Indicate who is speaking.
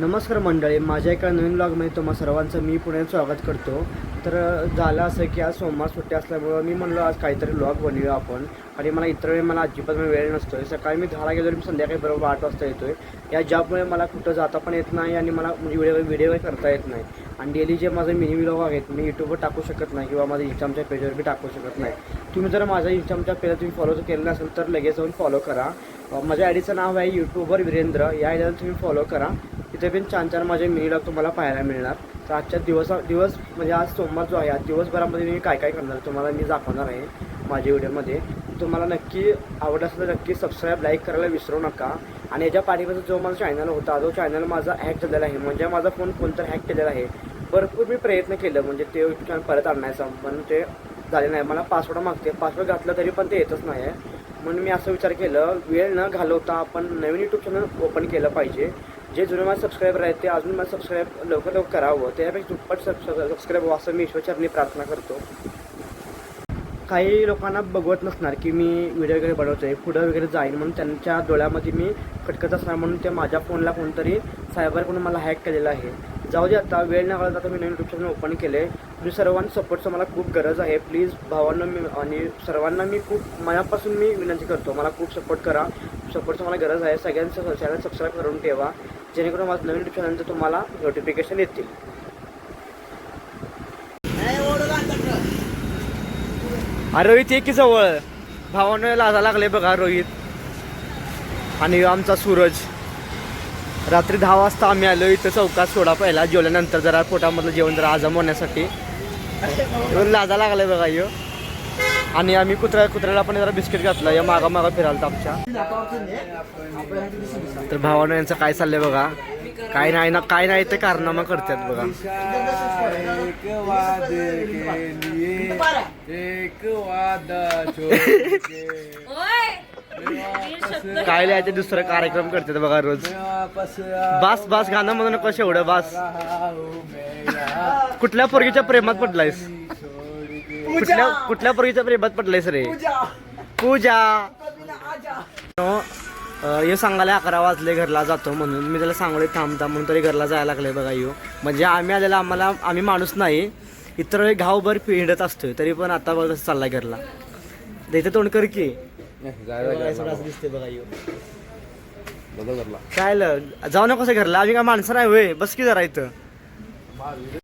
Speaker 1: नमस्कार मंडळी माझ्या एका नवीन ब्लॉगमध्ये तुम्हा सर्वांचं मी पुण्यात स्वागत करतो. तर झालं असं की आज सोमवार सुट्टी असल्यामुळं मी म्हणलो आज काहीतरी ब्लॉग बनवूया आपण. आणि मला इतर वेळी मला अजिबात वेळ नसतो आहे सकाळी मी दहाला गेलो मी संध्याकाळी बरोबर आठ वाजता येतो आहे या जॉबमुळे मला कुठं जाता पण येत नाही आणि मला म्हणजे व्हिडिओ व्हिडिओ करता येत नाही. आणि डेली जे माझे मिनी व्लॉग आहेत मी यूट्यूबवर टाकू शकत नाही किंवा माझ्या इंस्टामच्या पेजवर बी टाकू शकत नाही. तुम्ही जर माझ्या इंस्टामच्या पेजला तुम्ही फॉलो केलं नसेल तर लगेच जाऊन फॉलो करा. माझ्या आयडीचं नाव आहे यूट्यूबवर वीरेंद्र. या आयडीला तुम्ही फॉलो करा. तिथे पण छान छान माझे मिनी तुम्हाला पाहायला मिळणार. तर आजच्या दिवसा दिवस म्हणजे आज सोमवार जो आहे आज दिवसभरामध्ये मी काय काय करणार तुम्हाला मी दाखवणार आहे माझ्या व्हिडिओमध्ये. तुम्हाला नक्की आवडत असेल तर नक्की सबस्क्राईब लाईक करायला विसरू नका. आणि याच्या पाठीमध्ये जो माझा चॅनल होता जो चॅनल माझा हॅक झालेला आहे. म्हणजे माझा फोन कोणतर हॅक केलेला आहे. भरपूर मी प्रयत्न केलं म्हणजे ते चॅनल परत आणण्याचा पण ते झाले नाही. मला पासवर्ड मागते. पासवर्ड घातलं तरी पण ते येतच नाही आहे. म्हणून मी असं विचार केलं वेळ न घालवता आपण नवीन यूट्यूब चॅनल ओपन केलं पाहिजे. जे जुने माझे सबस्क्रायबर आहेत ते अजून मला सबस्क्राईब लवकर लवकर करावं. त्यापेक्षा दुप्पट सबस्क्राईब व्हावं असं मी ईश्वरचरणी प्रार्थना करतो. काही लोकांना बघवत नसणार की मी व्हिडिओ वगैरे बनवतो आहे पुढं वगैरे जाईन म्हणून त्यांच्या डोळ्यामध्ये मी खटकत असणार म्हणून ते माझ्या फोनला कोणतरी सायबरकडून मला हॅक केलेलं आहे. जाऊ दे आता वेळ न आता मी नवीन यूट्यूब चॅनल ओपन केले तुम्ही सर्वांना सपोर्टचं मला खूप गरज आहे. प्लीज भावांना मी आणि सर्वांना मी खूप मनापासून मी विनंती करतो. मला खूप सपोर्ट करा. सपोर्टचं मला गरज आहे. सगळ्यांचं चॅनल सबस्क्राईब करून ठेवा. जेणेकरून माझं नवीन यूट्यूब चॅनलचं तुम्हाला नोटिफिकेशन येतील. अरे रोहित एक की जवळ. भावानं लाजा लागले बघा रोहित. आणि आमचा सूरज. रात्री दहा वाजता आम्ही आलो इथं चौकात सोडा पहिला जेवल्यानंतर जरा पोटामधलं जेवण जरा आजम होण्यासाठी. लाजा लागलाय बघा ह्यो आणि आम्ही कुत्र्या कुत्र्याला पण जरा बिस्किट घातलं या मागा मागा फिरायला आमच्या. तर भावानं यांचं काय चाललंय बघा. काय नाही ना काय नाही ते कारनामा करतात बघा.
Speaker 2: एक वादे
Speaker 1: काय लिहायचे दुसरं कार्यक्रम करतात बघा रोज. बास बास गाणं म्हणू नको एवढं बास. कुठल्या पोरगीच्या प्रेमात पडलायस? कुठल्या कुठल्या पोरगीच्या प्रेमात पडलायस रे? पूजा. हे सांगायला अकरा वाजले घरला जातो म्हणून. मी त्याला सांगले थांबता म्हणून तरी घरला जायला लागले बघा यो. म्हणजे आम्ही आलेला आम्हाला आम्ही माणूस नाही. इतर वेळी घावभर हिंडत असतोय तरी पण आता बघ कसं चाललाय घरला. इथे तोंड कर की. दिसते बघा यो. काय ल- जाऊ नको कसं घरला आम्ही काय माणसं नाही होय बस की जरा इथं.